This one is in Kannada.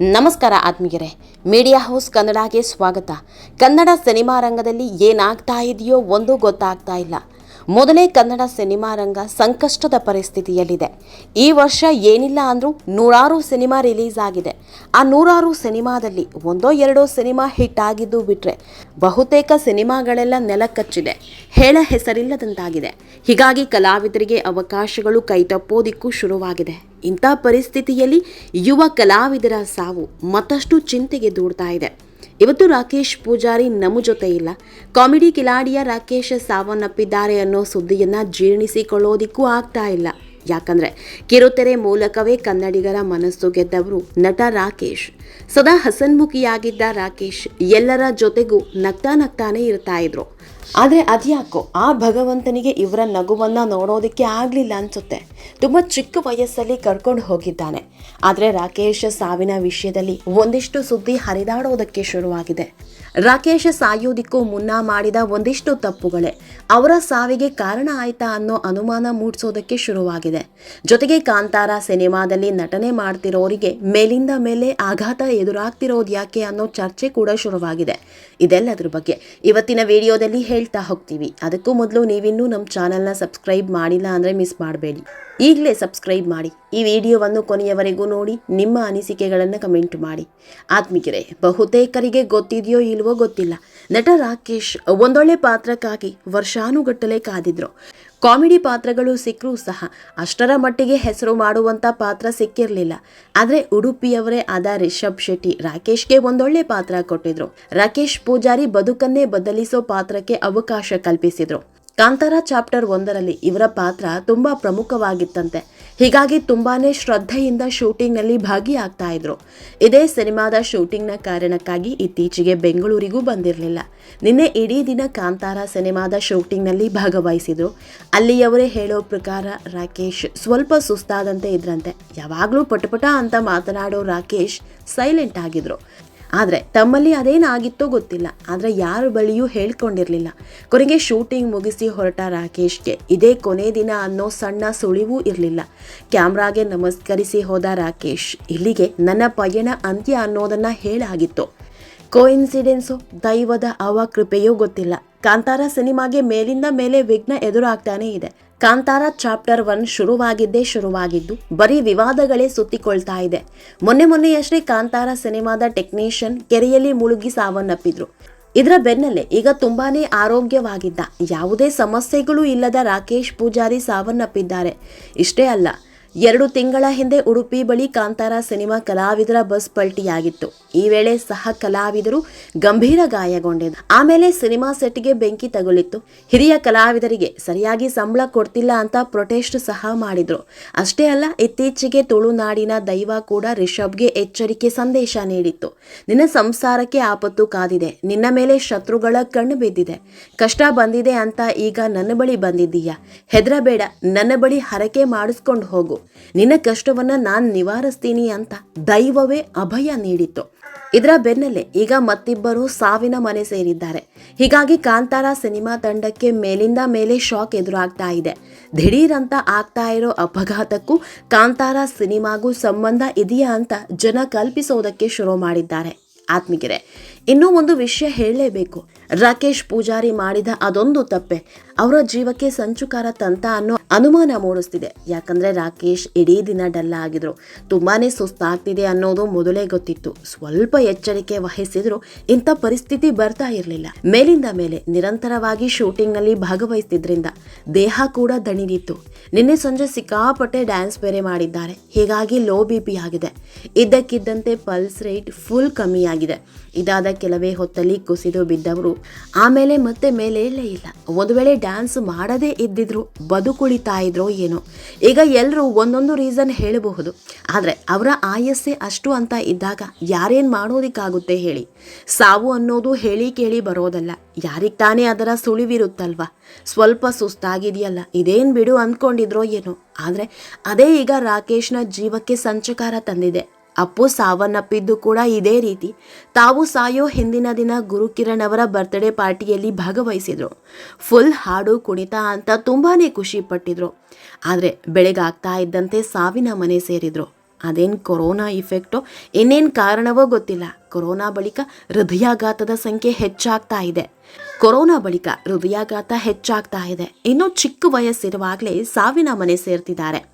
ನಮಸ್ಕಾರ ಆತ್ಮೀಯರೇ. ಮೀಡಿಯಾ ಹೌಸ್ ಕನ್ನಡಗೆ ಸ್ವಾಗತ. ಕನ್ನಡ ಸಿನಿಮಾ ರಂಗದಲ್ಲಿ ಏನಾಗ್ತಾ ಇದೆಯೋ ಒಂದು ಗೊತ್ತಾಗ್ತಾ ಇಲ್ಲ. ಮೊದಲೇ ಕನ್ನಡ ಸಿನಿಮಾ ರಂಗ ಸಂಕಷ್ಟದ ಪರಿಸ್ಥಿತಿಯಲ್ಲಿದೆ. ಈ ವರ್ಷ ಏನಿಲ್ಲ ಅಂದರೂ ನೂರಾರು ಸಿನಿಮಾ ರಿಲೀಸ್ ಆಗಿದೆ. ಆ ನೂರಾರು ಸಿನಿಮಾದಲ್ಲಿ ಒಂದೋ ಎರಡೋ ಸಿನಿಮಾ ಹಿಟ್ ಆಗಿದ್ದು ಬಿಟ್ಟರೆ ಬಹುತೇಕ ಸಿನಿಮಾಗಳೆಲ್ಲ ನೆಲಕಚ್ಚಿದೆ. ಹೇಳ ಹೆಸರಿಲ್ಲದಂತಾಗಿದೆ. ಹೀಗಾಗಿ ಕಲಾವಿದರಿಗೆ ಅವಕಾಶಗಳು ಕೈತಪ್ಪೋದಿಕ್ಕೂ ಶುರುವಾಗಿದೆ. ಇಂಥ ಪರಿಸ್ಥಿತಿಯಲ್ಲಿ ಯುವ ಕಲಾವಿದರ ಸಾವು ಮತ್ತಷ್ಟು ಚಿಂತೆಗೆ ದೂಡ್ತಾ ಇದೆ. ಇವತ್ತು ರಾಕೇಶ್ ಪೂಜಾರಿ ನಮ್ಮ ಜೊತೆ ಇಲ್ಲ. ಕಾಮಿಡಿ ಕಿಲಾಡಿಯ ರಾಕೇಶ್ ಸಾವನ್ನಪ್ಪಿದ್ದಾರೆ ಅನ್ನೋ ಸುದ್ದಿಯನ್ನು ಜೀರ್ಣಿಸಿಕೊಳ್ಳೋದಿಕ್ಕೂ ಆಗ್ತಾ ಇಲ್ಲ. ಯಾಕಂದ್ರೆ ಕಿರುತೆರೆ ಮೂಲಕವೇ ಕನ್ನಡಿಗರ ಮನಸ್ಸು ಗೆದ್ದವರು ನಟ ರಾಕೇಶ್. ಸದಾ ಹಸನ್ಮುಖಿಯಾಗಿದ್ದ ರಾಕೇಶ್ ಎಲ್ಲರ ಜೊತೆಗೂ ನಗ್ತಾ ನಗ್ತಾನೆ ಇರ್ತಾ ಇದ್ರು. ಆದರೆ ಅದ್ಯಾಕೋ ಆ ಭಗವಂತನಿಗೆ ಇವರ ನಗುವನ್ನ ನೋಡೋದಕ್ಕೆ ಆಗಲಿಲ್ಲ ಅನ್ಸುತ್ತೆ. ತುಂಬ ಚಿಕ್ಕ ವಯಸ್ಸಲ್ಲಿ ಕರ್ಕೊಂಡು ಹೋಗಿದ್ದಾನೆ. ಆದರೆ ರಾಕೇಶ್ ಸಾವಿನ ವಿಷಯದಲ್ಲಿ ಒಂದಿಷ್ಟು ಸುದ್ದಿ ಹರಿದಾಡೋದಕ್ಕೆ ಶುರುವಾಗಿದೆ. ರಾಕೇಶ್ ಸಾಯೋದಿಕ್ಕೂ ಮುನ್ನ ಮಾಡಿದ ಒಂದಿಷ್ಟು ತಪ್ಪುಗಳೇ. ಅವರ ಸಾವಿಗೆ ಕಾರಣ ಆಯ್ತಾ ಅನ್ನೋ ಅನುಮಾನ ಮೂಡಿಸೋದಕ್ಕೆ ಶುರುವಾಗಿದೆ. ಜೊತೆಗೆ ಕಾಂತಾರ ಸಿನಿಮಾದಲ್ಲಿ ನಟನೆ ಮಾಡ್ತಿರೋರಿಗೆ ಮೇಲಿಂದ ಮೇಲೆ ಆಘಾತ ಎದುರಾಗ್ತಿರೋದು ಯಾಕೆ ಅನ್ನೋ ಚರ್ಚೆ ಕೂಡ ಶುರುವಾಗಿದೆ. ಇದೆಲ್ಲದರ ಬಗ್ಗೆ ಇವತ್ತಿನ ವಿಡಿಯೋದಲ್ಲಿ ಹೇಳ್ತಾ ಹೋಗ್ತೀವಿ. ಅದಕ್ಕೂ ಮೊದಲು ನೀವಿನ್ನೂ ನಮ್ಮ ಚಾನಲ್ನ ಸಬ್ಸ್ಕ್ರೈಬ್ ಮಾಡಿಲ್ಲ ಅಂದರೆ ಮಿಸ್ ಮಾಡಬೇಡಿ. ಈಗಲೇ ಸಬ್ಸ್ಕ್ರೈಬ್ ಮಾಡಿ. ಈ ವಿಡಿಯೋವನ್ನು ಕೊನೆಯವರೆಗೂ ನೋಡಿ ನಿಮ್ಮ ಅನಿಸಿಕೆಗಳನ್ನು ಕಮೆಂಟ್ ಮಾಡಿ. ಆತ್ಮಿಕರೇ ಬಹುತೇಕರಿಗೆ ಗೊತ್ತಿದೆಯೋ ಇಲ್ವೋ ಗೊತ್ತಿಲ್ಲ. ನಟ ರಾಕೇಶ್ ಒಂದೊಳ್ಳೆ ಪಾತ್ರಕ್ಕಾಗಿ ವರ್ಷಾನುಗಟ್ಟಲೆ ಕಾದಿದ್ರು. ಕಾಮಿಡಿ ಪಾತ್ರಗಳು ಸಿಕ್ಕರೂ ಸಹ ಅಷ್ಟರ ಮಟ್ಟಿಗೆ ಹೆಸರು ಮಾಡುವಂಥ ಪಾತ್ರ ಸಿಕ್ಕಿರಲಿಲ್ಲ. ಆದರೆ ಉಡುಪಿಯವರೇ ಆದ ರಿಷಬ್ ಶೆಟ್ಟಿ ರಾಕೇಶ್ಗೆ ಒಂದೊಳ್ಳೆ ಪಾತ್ರ ಕೊಟ್ಟಿದ್ರು. ರಾಕೇಶ್ ಪೂಜಾರಿ ಬದುಕನ್ನೇ ಬದಲಿಸೋ ಪಾತ್ರಕ್ಕೆ ಅವಕಾಶ ಕಲ್ಪಿಸಿದ್ರು. ಕಾಂತಾರ ಚಾಪ್ಟರ್ ಒಂದರಲ್ಲಿ ಇವರ ಪಾತ್ರ ತುಂಬಾ ಪ್ರಮುಖವಾಗಿತ್ತಂತೆ. ಹೀಗಾಗಿ ತುಂಬಾನೇ ಶ್ರದ್ಧೆಯಿಂದ ಶೂಟಿಂಗ್ನಲ್ಲಿ ಭಾಗಿಯಾಗ್ತಾ ಇದ್ರು. ಇದೇ ಸಿನಿಮಾದ ಶೂಟಿಂಗ್ನ ಕಾರಣಕ್ಕಾಗಿ ಇತ್ತೀಚೆಗೆ ಬೆಂಗಳೂರಿಗೂ ಬಂದಿರಲಿಲ್ಲ. ನಿನ್ನೆ ಇಡೀ ದಿನ ಕಾಂತಾರ ಸಿನಿಮಾದ ಶೂಟಿಂಗ್ನಲ್ಲಿ ಭಾಗವಹಿಸಿದ್ರು. ಅಲ್ಲಿಯವರೇ ಹೇಳೋ ಪ್ರಕಾರ ರಾಕೇಶ್ ಸ್ವಲ್ಪ ಸುಸ್ತಾದಂತೆ ಇದ್ರಂತೆ. ಯಾವಾಗಲೂ ಪಟಪಟ ಅಂತ ಮಾತನಾಡೋ ರಾಕೇಶ್ ಸೈಲೆಂಟ್ ಆಗಿದ್ರು. ಆದರೆ ತಮ್ಮಲ್ಲಿ ಅದೇನಾಗಿತ್ತೋ ಗೊತ್ತಿಲ್ಲ. ಆದರೆ ಯಾರ ಬಳಿಯೂ ಹೇಳ್ಕೊಂಡಿರಲಿಲ್ಲ. ಕೊನೆಗೆ ಶೂಟಿಂಗ್ ಮುಗಿಸಿ ಹೊರಟ ರಾಕೇಶ್ಗೆ ಇದೇ ಕೊನೆ ದಿನ ಅನ್ನೋ ಸಣ್ಣ ಸುಳಿವೂ ಇರಲಿಲ್ಲ. ಕ್ಯಾಮ್ರಾಗೆ ನಮಸ್ಕರಿಸಿ ಹೋದ ರಾಕೇಶ್, ಇಲ್ಲಿಗೆ ನನ್ನ ಪಯಣ ಅಂತ್ಯ ಅನ್ನೋದನ್ನು ಹೇಳಾಗಿತ್ತು. ಕೋಇನ್ಸಿಡೆನ್ಸು ದೈವದ ಅವ ಕೃಪೆಯೋ ಗೊತ್ತಿಲ್ಲ. ಕಾಂತಾರ ಸಿನಿಮಾಗೆ ಮೇಲಿಂದ ಮೇಲೆ ವಿಘ್ನ ಎದುರಾಗ್ತಾನೆ ಇದೆ. ಕಾಂತಾರ ಚಾಪ್ಟರ್ ಒನ್ ಶುರುವಾಗಿದ್ದೇ ಶುರುವಾಗಿದ್ದು, ಬರೀ ವಿವಾದಗಳೇ ಸುತ್ತಿಕೊಳ್ತಾ ಇದೆ. ಮೊನ್ನೆ ಮೊನ್ನೆಯಷ್ಟೇ ಕಾಂತಾರ ಸಿನಿಮಾದ ಟೆಕ್ನಿಷಿಯನ್ ಕೆರೆಯಲ್ಲಿ ಮುಳುಗಿ ಸಾವನ್ನಪ್ಪಿದ್ರು. ಇದರ ಬೆನ್ನಲ್ಲೇ ಈಗ ತುಂಬಾನೇ ಆರೋಗ್ಯವಾಗಿದ್ದ. ಯಾವುದೇ ಸಮಸ್ಯೆಗಳು ಇಲ್ಲದ ರಾಕೇಶ್ ಪೂಜಾರಿ ಸಾವನ್ನಪ್ಪಿದ್ದಾರೆ. ಇಷ್ಟೇ ಅಲ್ಲ ಎರಡು ತಿಂಗಳ ಹಿಂದೆ ಉಡುಪಿ ಬಳಿ ಕಾಂತಾರ ಸಿನಿಮಾ ಕಲಾವಿದರ ಬಸ್ ಪಲ್ಟಿಯಾಗಿತ್ತು. ಈ ವೇಳೆ ಸಹ ಕಲಾವಿದರು ಗಂಭೀರ ಗಾಯಗೊಂಡಿದ್ದರು ಆಮೇಲೆ ಸಿನಿಮಾ ಸೆಟ್ಗೆ ಬೆಂಕಿ ತಗುಲಿತ್ತು. ಹಿರಿಯ ಕಲಾವಿದರಿಗೆ ಸರಿಯಾಗಿ ಸಂಬಳ ಕೊಡ್ತಿಲ್ಲ ಅಂತ ಪ್ರೊಟೆಸ್ಟ್ ಸಹ ಮಾಡಿದ್ರು. ಅಷ್ಟೇ ಅಲ್ಲ, ಇತ್ತೀಚೆಗೆ ತುಳುನಾಡಿನ ದೈವ ಕೂಡ ರಿಷಬ್ಗೆ ಎಚ್ಚರಿಕೆ ಸಂದೇಶ ನೀಡಿತ್ತು. ನಿನ್ನ ಸಂಸಾರಕ್ಕೆ ಆಪತ್ತು ಕಾದಿದೆ. ನಿನ್ನ ಮೇಲೆ ಶತ್ರುಗಳ ಕಣ್ಣು ಬಿದ್ದಿದೆ. ಕಷ್ಟ ಬಂದಿದೆ ಅಂತ ಈಗ ನನ್ನ ಬಳಿ ಬಂದಿದ್ದೀಯಾ? ಹೆದರಬೇಡ. ನನ್ನ ಬಳಿ ಹರಕೆ ಮಾಡಿಸ್ಕೊಂಡು ಹೋಗು. ನಿನ್ನ ಕಷ್ಟವನ್ನ ನಾನು ನಿವಾರಿಸ್ತೀನಿ ಅಂತ ದೈವವೇ ಅಭಯ ನೀಡಿತ್ತು. ಇದರ ಬೆನ್ನಲ್ಲೇ ಈಗ ಮತ್ತಿಬ್ಬರು ಸಾವಿನ ಮನೆ ಸೇರಿದ್ದಾರೆ. ಹೀಗಾಗಿ ಕಾಂತಾರ ಸಿನಿಮಾ ತಂಡಕ್ಕೆ ಮೇಲಿಂದ ಮೇಲೆ ಶಾಕ್ ಎದುರಾಗ್ತಾ ಇದೆ. ದಿಢೀರ್ ಅಂತ ಆಗ್ತಾ ಇರೋ ಅಪಘಾತಕ್ಕೂ ಕಾಂತಾರ ಸಿನಿಮಾಗೂ ಸಂಬಂಧ ಇದೆಯಾ ಅಂತ ಜನ ಕಲ್ಪಿಸೋದಕ್ಕೆ ಶುರು ಮಾಡಿದ್ದಾರೆ. ಆತ್ಮಿಕರೇ ಇನ್ನೂ ಒಂದು ವಿಷಯ ಹೇಳಲೇಬೇಕು. ರಾಕೇಶ್ ಪೂಜಾರಿ ಮಾಡಿದ ಅದೊಂದು ತಪ್ಪೆ. ಅವರ ಜೀವಕ್ಕೆ ಸಂಚುಕಾರ ತಂತ ಅನ್ನೋ ಅನುಮಾನ ಮೂಡಿಸ್ತಿದೆ. ಯಾಕಂದ್ರೆ ರಾಕೇಶ್ ಇಡೀ ದಿನ ಡಲ್ಲ ಆಗಿದ್ರು. ತುಂಬಾನೇ ಸುಸ್ತಾಗ್ತಿದೆ ಅನ್ನೋದು ಮೊದಲೇ ಗೊತ್ತಿತ್ತು. ಸ್ವಲ್ಪ ಎಚ್ಚರಿಕೆ ವಹಿಸಿದ್ರು ಇಂಥ ಪರಿಸ್ಥಿತಿ ಬರ್ತಾ ಇರಲಿಲ್ಲ. ಮೇಲಿಂದ ಮೇಲೆ ನಿರಂತರವಾಗಿ ಶೂಟಿಂಗ್ನಲ್ಲಿ ಭಾಗವಹಿಸ್ತಿದ್ರಿಂದ ದೇಹ ಕೂಡ ದಣಿದಿತ್ತು. ನಿನ್ನೆ ಸಂಜೆ ಸಿಕ್ಕಾಪಟ್ಟೆ ಡ್ಯಾನ್ಸ್ ಬೇರೆ ಮಾಡಿದ್ದಾರೆ. ಹೀಗಾಗಿ ಲೋ ಬಿ ಪಿ ಆಗಿದೆ. ಇದ್ದಕ್ಕಿದ್ದಂತೆ ಪಲ್ಸ್ ರೇಟ್ ಫುಲ್ ಕಮ್ಮಿಯಾಗಿದೆ. ಇದಾದ ಕೆಲವೇ ಹೊತ್ತಲ್ಲಿ ಕುಸಿದು ಬಿದ್ದವರು. ಆಮೇಲೆ ಮತ್ತೆ ಮೇಲೆ ಇಲ್ಲ. ಒಂದು ವೇಳೆ ಡ್ಯಾನ್ಸ್ ಮಾಡದೇ ಇದ್ದಿದ್ರು, ಬದುಕುಳಿತಾ ಇದ್ರೋ ಏನೋ. ಈಗ ಎಲ್ಲರೂ ಒಂದೊಂದು ರೀಸನ್ ಹೇಳಬಹುದು. ಆದರೆ ಅವರ ಆಯಸ್ಸೇ ಅಷ್ಟು ಅಂತ ಇದ್ದಾಗ ಯಾರೇನು ಮಾಡೋದಕ್ಕಾಗುತ್ತೆ ಹೇಳಿ. ಸಾವು ಅನ್ನೋದು ಹೇಳಿ ಕೇಳಿ ಬರೋದಲ್ಲ. ಯಾರಿಗೆ ತಾನೇ ಅದರ ಸುಳಿವಿರುತ್ತಲ್ವಾ? ಸ್ವಲ್ಪ ಸುಸ್ತಾಗಿದೆಯಲ್ಲ, ಇದೇನು ಬಿಡು ಅಂದ್ಕೊಂಡಿದ್ರೋ ಏನೋ. ಆದರೆ ಅದೇ ಈಗ ರಾಕೇಶ್ನ ಜೀವಕ್ಕೆ ಸಂಚಕಾರ ತಂದಿದೆ. ಅಪ್ಪು ಸಾವನ್ನಪ್ಪಿದ್ದು ಕೂಡ ಇದೇ ರೀತಿ. ತಾವು ಸಾಯೋ ಹಿಂದಿನ ದಿನ ಗುರುಕಿರಣ್ ಅವರ ಬರ್ತ್ಡೇ ಪಾರ್ಟಿಯಲ್ಲಿ ಭಾಗವಹಿಸಿದ್ರು. ಫುಲ್ ಹಾಡು ಕುಣಿತ ಅಂತ ತುಂಬಾನೇ ಖುಷಿ ಪಟ್ಟಿದ್ರು. ಆದರೆ ಬೆಳಗಾಗ್ತಾ ಇದ್ದಂತೆ ಸಾವಿನ ಮನೆ ಸೇರಿದ್ರು. ಅದೇನು ಕೊರೋನಾ ಇಫೆಕ್ಟೋ ಇನ್ನೇನು ಕಾರಣವೋ ಗೊತ್ತಿಲ್ಲ. ಕೊರೋನಾ ಬಳಿಕ ಹೃದಯಾಘಾತದ ಸಂಖ್ಯೆ ಹೆಚ್ಚಾಗ್ತಾ ಇದೆ. ಕೊರೋನಾ ಬಳಿಕ ಹೃದಯಾಘಾತ ಹೆಚ್ಚಾಗ್ತಾ ಇದೆ. ಇನ್ನೂ ಚಿಕ್ಕ ವಯಸ್ಸಿರುವಾಗಲೇ ಸಾವಿನ ಮನೆ ಸೇರ್ತಿದ್ದಾರೆ.